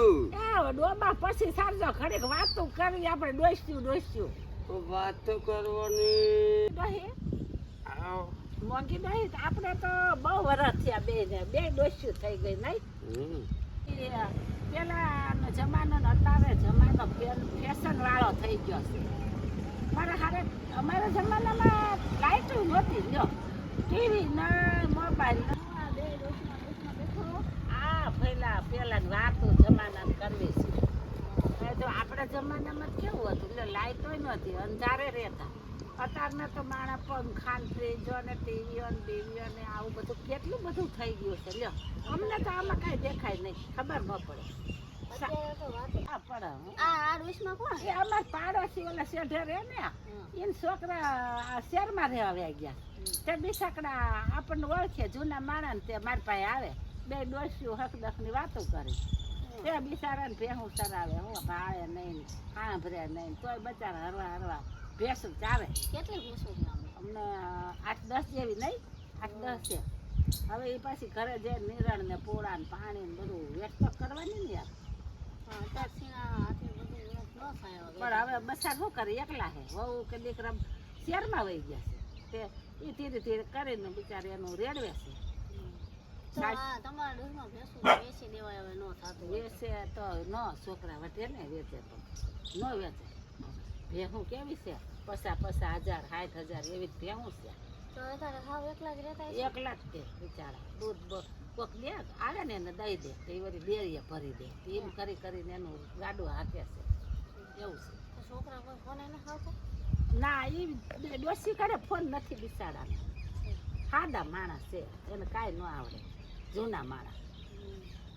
ડોબું ડોબા પછી સારજો ઘડીક વાતો કરી આપણે ડોસ્યું ડોસ્યું. વાતો કરવાની. ડોહી? આવ. મોંઘી નહીં આપણે તો બહુ વરસ થયા બે ને બે ડોસ્યું થઈ ગઈ નહીં. પેલાનો જમાનો અત્યારે જમાનો ફેશન વાળો થઈ ગયો છે. મારા હારે અમારા જમાનામાં લાઇટ નહોતી જો ટીવી ના મોબાઈલ આ પેલા પેલા વાતો જમાનામાં કરવી છે હવે તો આપણા જમાનામાં કેવું હતું? એટલે લાઇટો નહોતી અંધારે રહેતા. અત્યારના તો માણા પંખા ફ્રીજો ને ટીવીઓ ને બીવીઓ ને આવું બધું કેટલું બધું થઈ ગયું છે. લ્યો અમને તો આમાં કાંઈ દેખાય નહીં ખબર ન પડે. અમાર પાડોશી ઓલા શેઠે રહે ને એને છોકરા શહેરમાં રહેવા વયા ગયા. તે બિસાકડા આપણને ઓળખે જૂના માણસ ને તે મારી પાસે આવે. બે ડોસીઓ હક દખની વાતો કરી. તે બિચારાને ભેહું ચરાવે હું ભાવે નહીં સાંભળે નહીં તોય બચારા હરવા હરવા ભેંસું ચાવે. કેટલી ભેંસો અમને આઠ દસ જેવી નહીં આઠ દસ છે. હવે એ પાછી ઘરે જે નિરણ ને પોળા ને પાણી ને બધું તો કરવાની ને યાર. પણ હવે બસાર શું કરે એકલા હે? વહુ કે દીકરા શહેરમાં વહી ગયા છે? તે એ ધીરે ધીરે કરીને બિચારી એનું રેડવે છે. તમારા ડોશમાં ભેંસો બેસી દેવાય. વેચે તો ન છોકરા વટે ને વેચે તો. ન વેચે. ભેહું કેવી છે? પસા પસા હજાર સાઠ હજાર એવી જ ભેહું છે. એકલા જ તે બિચારા. દૂધ કોક દે આવે ને એને દઈ દે. તો એ વળી ડેરીએ ભરી દે. એમ કરી કરીને એનું ગાડું હાકે છે. એવું છે. છોકરા કોઈ ફોન એને ખાવતા ના એ ડોસી કરે ફોન નથી બિચારાને. સાદા માણસ છે. એને કાંઈ ન આવડે. જૂના માણસ.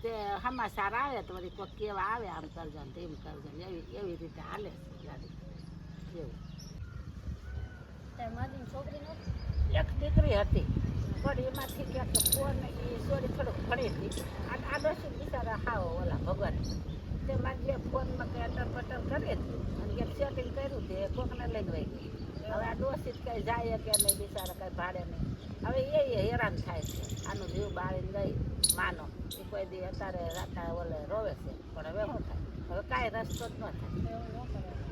તે સમાચાર આવે તો વળી કોઈક કેવા આવે આમ કરજો ને તેમ કરજો ને એવી એવી રીતે હાલે છે એવું. છોકરી એક દીકરી હતી. પણ એમાંથી ક્યાંક ફોન એ સોરી થોડુંક ફળી હતી. આ આ ડોસી બિચારા હાવો ઓલા ભગવાન. તે મારી જે ફોનમાં કંઈ અટર પટર કરે હતી. અને એક સેટિંગ કર્યું તે કોકને લઈને વહી ગઈ. હવે આ ડોસી કંઈ જાય કે નહીં, બિચારા કંઈ ભાડે નહીં. હવે એ હેરાન થાય છે. આનું જીવ બાળીને ગઈ, માનો. એ કોઈ દી અત્યારે રાતા ઓલે રોવે છે, પણ હવે શું થાય? હવે કાંઈ રસ્તો જ ન થાય.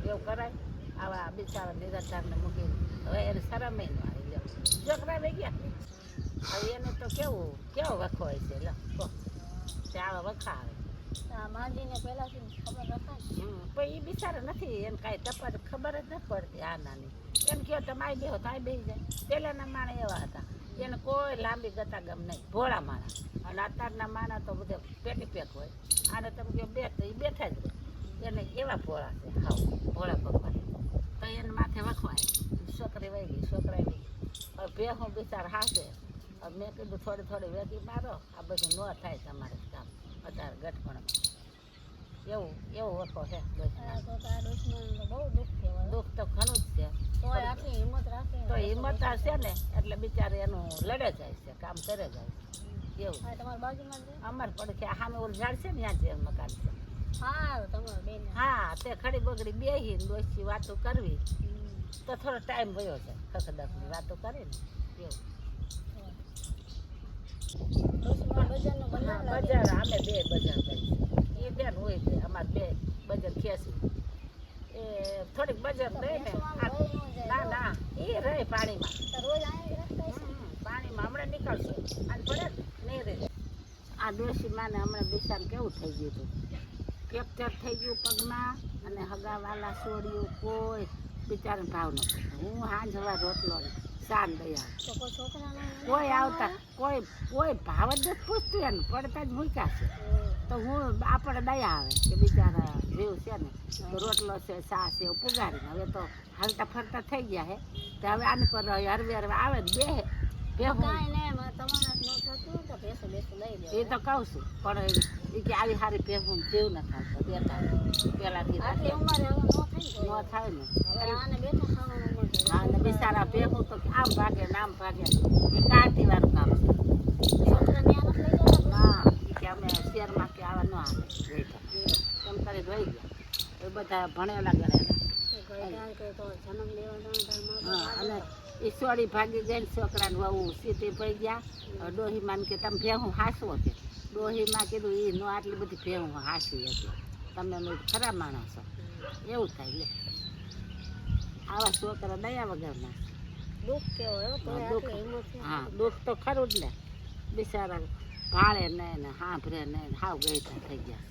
એવું કરાય? આવા બિચારા નિરાધારને મૂકી હવે એને શરમે ન આવી છોકરા રહી ગયા? હવે એને તો કેવું, કેવો વખો હોય છે, લો કહો આવા વખા આવે. આ માજીને પહેલાથી ખબર રખાય. પણ એ બિચારા નથી એને કાંઈ તપાસ ખબર જ નથી પડતી આ નાની. એમ કહો તો માય બેહો તો જાય. પહેલાંના માણસ એવા હતા. એને કોઈ લાંબી ગતાગમ નહીં. ભોળા માણસ અને અત્યારના માણસ તો બધે પેટી પેક હોય. આને તમે કહો બે તો એ બેઠા જ એને એવા ભોળા છે. ભોળા ભગવાન. તો એને માથે વખવાય. છોકરી વહી ગઈ છોકરા વહી ગઈ હવે ભેહું બિચાર હાશે મેં કીધું થોડી થોડી વેગી મારો. આ બધું ન થાય તમારે કામ. અત્યારે ગઠપણ એવું એવું ઓછો છે દુઃખ દુઃખ તો ઘણું જ છે. તો હિંમત હશે ને એટલે બિચારે એનું લડે જાય છે કામ કરે જાય છે. એવું? અમાર પડખે સામે ઓલ ઝાડ છે ને ત્યાં જે મકાન છે. હા તમારા બેન. હા તે ખડી બગડી બેહી ડોસી વાતો કરવી. તો થોડો ટાઈમ વયો છે ખખડકની વાતો કરી ને એવું બે બજાર કરી એ બેન હોય છે અમારે બે બજાર ખેંચી એ થોડીક બજાર એ રહે પાણીમાં પાણીમાં હમણાં નીકળશે અને પડે નહીં રહે આ ડોશી માને હમણાં બિચાર કેવું થઈ ગયું હતું? ફ્રેક્ચર થઈ ગયું પગમાં અને હગાવાલા છોડ્યું કોઈ, બિચારાને ભાવ નથી હું હાંજવા રોટલો શાન દયા કોઈ આવતા, કોઈ કોઈ ભાવ જ નથી પૂછતું એને, પડતા જ મૂક્યા છે. તો હું આપણે દયા આવે કે બિચારા જીવ છે ને રોટલો છે સા છે, એવું પુગાડીને હવે તો હાલતા ફરતા થઈ ગયા હે. તો હવે આને પર હરવે હરવે આવે ને બે એ તો કહું છું પણ એ કે આવી સારી ભેગું જીવ ન થાતો બેઠા પેલાથી ન થાય ન ને. થાય ને. હવે આને બેઠા ખાવાનું ઉંમર છે. હા ને બિચારા ભેગું તો આમ ભાગે ને આમ ભાગે. એ કાઢી વાળું કામ? ના કે અમે શેરમાં કે આવા ન આવે. એમ કરી રહી ગયા. એ બધા ભણેલા ગણેલા હા અને. ઈશ્વરી ભાગી ગઈ છોકરાને વહુ સીધી પડી ગયા. ડોહી માન કે તમે ભેહું હાસવો છે ડોહીમાં કીધું એ નો આટલી બધી ભેહું હાસી એટલે તમે મને ખરા માણસ એવું થાય લે. આવા છોકરા દયા વગરના. દુઃખ કેવો હો દુઃખ. હા દુઃખ તો ખરું જ ને. બિચારા ભાળે નહીં ને હાંભરે નહીં ને હાવ ગઈતા થઈ ગયા.